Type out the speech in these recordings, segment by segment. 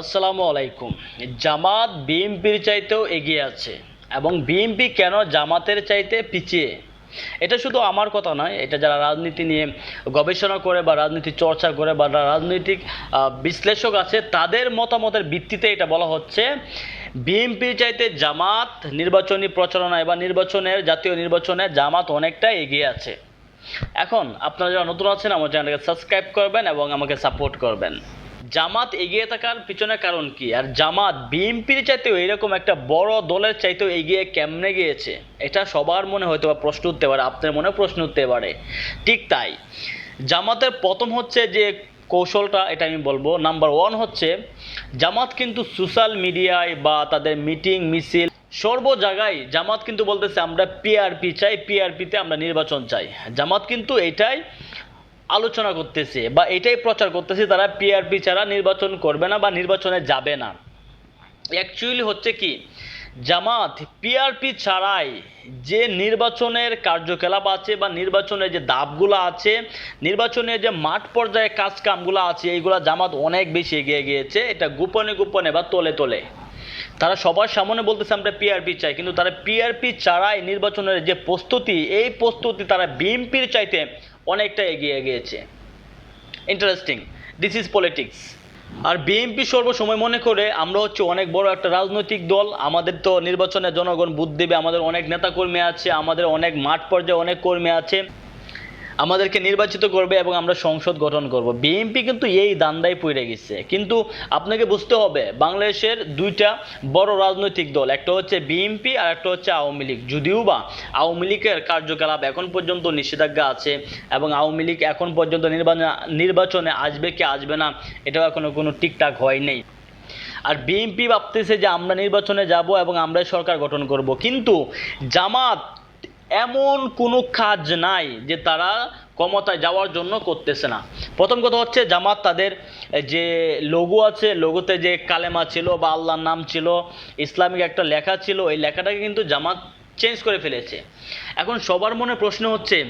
আসসালামু আলাইকুম। জামাত বিএনপির চাইতেও এগিয়ে আছে এবং বিএনপি কেন জামাতের চাইতে পিছিয়ে? এটা শুধু আমার কথা নয়, এটা যারা রাজনীতি নিয়ে গবেষণা করে বা রাজনীতি চর্চা করে বা রাজনৈতিক বিশ্লেষক আছে, তাদের মতামতের ভিত্তিতে এটা বলা হচ্ছে বিএনপির চাইতে জামাত নির্বাচনী প্রচারণায় বা নির্বাচনের, জাতীয় নির্বাচনে জামাত অনেকটা এগিয়ে আছে। এখন আপনারা যারা নতুন আছেন, আমার চ্যানেলকে সাবস্ক্রাইব করবেন এবং আমাকে সাপোর্ট করবেন। জামাত এগিয়ে থাকার পিছনে কারণ কি? আর জামাত, বিএনপির চাইতেও এরকম একটা বড় দলের চাইতেও এগিয়ে কেমনে গিয়েছে? এটা সবার মনে হয়তো বা প্রশ্ন উঠতে পারে, আপনার মনে প্রশ্ন উঠতে পারে। ঠিক তাই, জামাতের প্রথম হচ্ছে যে কৌশলটা, এটা আমি বলব। নাম্বার ওয়ান হচ্ছে, জামাত কিন্তু সোশ্যাল মিডিয়ায় বা তাদের মিটিং মিছিল, সর্ব জায়গায় জামাত কিন্তু বলতেছে, আমরা পিআরপি চাই পিআরপিতে আমরা নির্বাচন চাই। জামাত কিন্তু এটাই আলোচনা করতেছে বা এটাই প্রচার করতেছে তারা পিআরপি ছাড়া নির্বাচন করবে না বা নির্বাচনে যাবে না। অ্যাকচুয়ালি হচ্ছে কি, জামাত পিআরপি ছাড়াই যে নির্বাচনের কার্যকলাপ আছে বা নির্বাচনের যে দাবগুলো আছে, নির্বাচনের যে মাঠ পর্যায়ে কাজ কামগুলো আছে, এইগুলা জামাত অনেক বেশি এগিয়ে গিয়েছে, এটা গোপনে গোপনে বা তলে তলে। তারা সবার সামনে বলতেছে, আমরা পিআরপি চাই, কিন্তু তারা পিআরপি ছাড়াই নির্বাচনের যে প্রস্তুতি, এই প্রস্তুতি তারা বিএনপির চাইতে অনেকটা এগিয়ে গিয়েছে। ইন্টারেস্টিং দিস ইজ পলিটিক্স আর বিএনপি সর্বসময় মনে করে, আমরা হচ্ছে অনেক বড় একটা রাজনৈতিক দল, আমাদের তো নির্বাচনে জনগণ বুধ দেবে, আমাদের অনেক নেতাকর্মী আছে, আমাদের অনেক মাঠ পর্যায়ে অনেক কর্মী আছে। আমাদেরকে নির্বাচিত করবে এবং আমরা সংসদ গঠন করব। বিএনপি কিন্তু এই দান্দায় পড়ে গেছে। কিন্তু আপনাকে বুঝতে হবে, বাংলাদেশের দুইটা বড় রাজনৈতিক দল, একটা হচ্ছে বিএনপি আর একটা হচ্ছে আওয়ামী লীগ। যদিও বা আওয়ামী লীগের কার্যকলাপ এখন পর্যন্ত নিষেধাজ্ঞা আছে এবং আওয়ামী লীগ এখন পর্যন্ত নির্বাচন আসবে কি আসবে না, এটাও এখনও কোনো ঠিকঠাক হয়নি আর বিএনপি ভাবতেছে যে আমরা নির্বাচনে যাব এবং আমরাই সরকার গঠন করব। কিন্তু জামাত এমন কোনো কাজ নাই যে তারা ক্ষমতায় যাওয়ার জন্য করতেছে না। প্রথম কথা হচ্ছে জামাত তাদের যে লোগো আছে, লোগোতে যে কালেমা ছিল বা আল্লাহর নাম ছিল, ইসলামিক একটা লেখা ছিল, এই লেখাটাকে কিন্তু জামাত চেঞ্জ করে ফেলেছে। এখন সবার মনে প্রশ্ন হচ্ছে,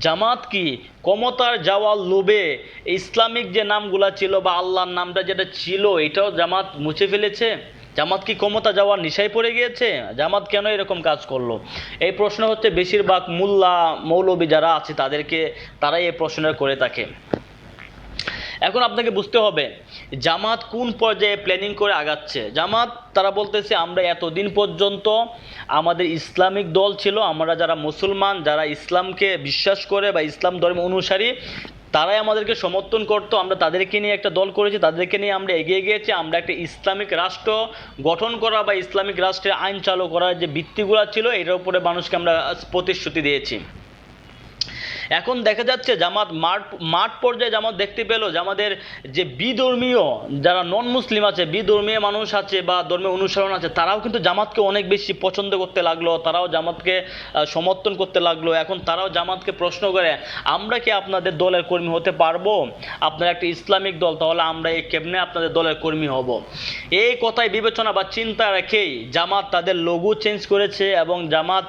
জামাত কি ক্ষমতার যাওয়ার লোভে ইসলামিক যে নামগুলা ছিল বা আল্লাহর নামটা যেটা ছিল, এটাও জামাত মুছে ফেলেছে? জামাত কি ক্ষমতা যাওয়ার নিশায় পড়ে গিয়েছে? জামাত কেন এরকম কাজ করল? এই প্রশ্ন হচ্ছে বেশিরভাগ মোল্লা, মৌলবী যারা আছে তাদেরকে তারাই এই প্রশ্নটা করে থাকে। এখন আপনাকে বুঝতে হবে, জামাত কোন পর্যায়ে প্ল্যানিং করে আগাচ্ছে? জামাত, তারা বলতেছে, আমরা এতদিন পর্যন্ত আমাদের ইসলামিক দল ছিল, আমরা যারা মুসলমান, যারা ইসলামকে বিশ্বাস করে বা ইসলাম ধর্ম অনুসারী তারাই আমাদেরকে সমর্থন করতো, আমরা তাদেরকে নিয়ে একটা দল করেছি, তাদেরকে নিয়ে আমরা এগিয়ে গিয়েছি, আমরা একটা ইসলামিক রাষ্ট্র গঠন করা বা ইসলামিক রাষ্ট্রের আইন চালু করার যে ভিত্তিগুলো ছিল এটার উপরে মানুষকে আমরা প্রতিশ্রুতি দিয়েছি। এখন দেখা যাচ্ছে জামাত মাঠ মাঠ পর্যায়ে জামাত দেখতে পেল যে আমাদের যে বিধর্মীয় যারা নন মুসলিম আছে, বিধর্মীয় মানুষ আছে বা ধর্মীয় অনুসরণ আছে, তারাও কিন্তু জামাতকে অনেক বেশি পছন্দ করতে লাগল, তারাও জামাতকে সমর্থন করতে লাগল। এখন তারাও জামাতকে প্রশ্ন করে, আমরা কি আপনাদের দলের কর্মী হতে পারব? আপনার একটা ইসলামিক দল, তাহলে আমরা এই কেমনে আপনাদের দলের কর্মী হব? এই কথাই বিবেচনা বা চিন্তা রেখেই জামাত তাদের লঘু চেঞ্জ করেছে এবং জামাত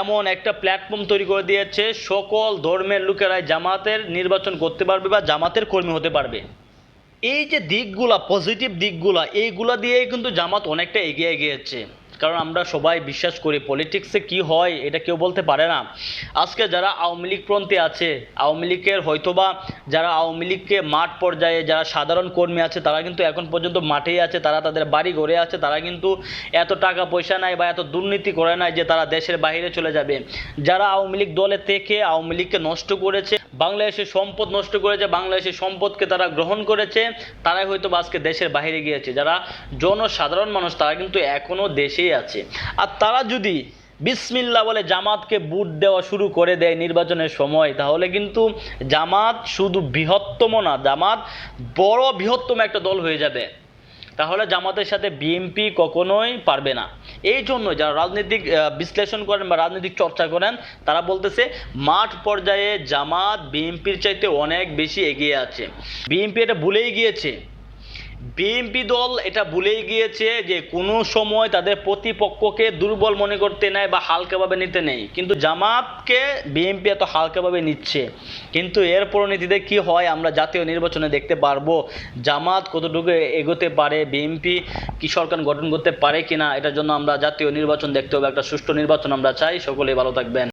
এমন একটা প্ল্যাটফর্ম তৈরি করে দিয়েছে, সকল ধর্মের লোকেরাই জামাতের নির্বাচন করতে পারবে বা জামাতের কর্মী হতে পারবে। এই যে দিকগুলা পজিটিভ দিকগুলা, এইগুলা দিয়েই কিন্তু জামাত অনেকটা এগিয়ে গিয়েছে। কারণ আমরা সবাই বিশ্বাস করি পলিটিক্সে কি হয় এটা কেউ বলতে পারে না। আজকে যারা আওয়ামী লীগপন্থী আছে, আওয়ামী লীগের হয়তোবা যারা আওয়ামী লীগকে মাঠ পর্যায়ে যারা সাধারণ কর্মী আছে, তারা কিন্তু এখন পর্যন্ত মাঠেই আছে, তারা তাদের বাড়ি ঘরে আছে, তারা কিন্তু এত টাকা পয়সা নাই বা এত দুর্নীতি করে নাই যে তারা দেশের বাইরে চলে যাবে। যারা আওয়ামী লীগ দলে থেকে আওয়ামী লীগকে নষ্ট করেছে বাংলাদেশের সম্পদ নষ্ট করেছে, বাংলাদেশের সম্পদকে তারা গ্রহণ করেছে, তারাই হয়তো আজকে দেশের বাইরে গিয়েছে। যারা জনসাধারণ মানুষ, তারা কিন্তু এখনও দেশেই আছে। আর তারা যদি বিসমিল্লা বলে জামাতকে বুট দেওয়া শুরু করে দেয় নির্বাচনের সময়, তাহলে কিন্তু জামাত শুধু বৃহত্তম না, জামাত বড় বৃহত্তম একটা দল হয়ে যাবে। তাহলে জামাতের সাথে বিএনপি কখনোই পারবে না। এই জন্য যারা রাজনৈতিক বিশ্লেষণ করেন বা রাজনৈতিক চর্চা করেন, তারা বলতেছে মাঠ পর্যায়ে জামাত বিএনপির চাইতে অনেক বেশি এগিয়ে আছে। বিএনপি এটা ভুলেই গিয়েছে। বিএনপি দল এটা ভুলেই গিয়েছে যে কোনো সময় তাদের প্রতিপক্ষকে দুর্বল মনে করতে নেয় বা হালকাভাবে নিতে নেই। কিন্তু জামাতকে বিএনপি এত হালকাভাবে নিচ্ছে। কিন্তু এর পরিণতিতে কি হয় আমরা জাতীয় নির্বাচনে দেখতে পারব। জামাত কতটুকু এগোতে পারে বিএনপি কি সরকার গঠন করতে পারে কিনা, এটার জন্য আমরা জাতীয় নির্বাচন দেখতে হবে। একটা সুষ্ঠু নির্বাচন আমরা চাই। সকলেই ভালো থাকবেন।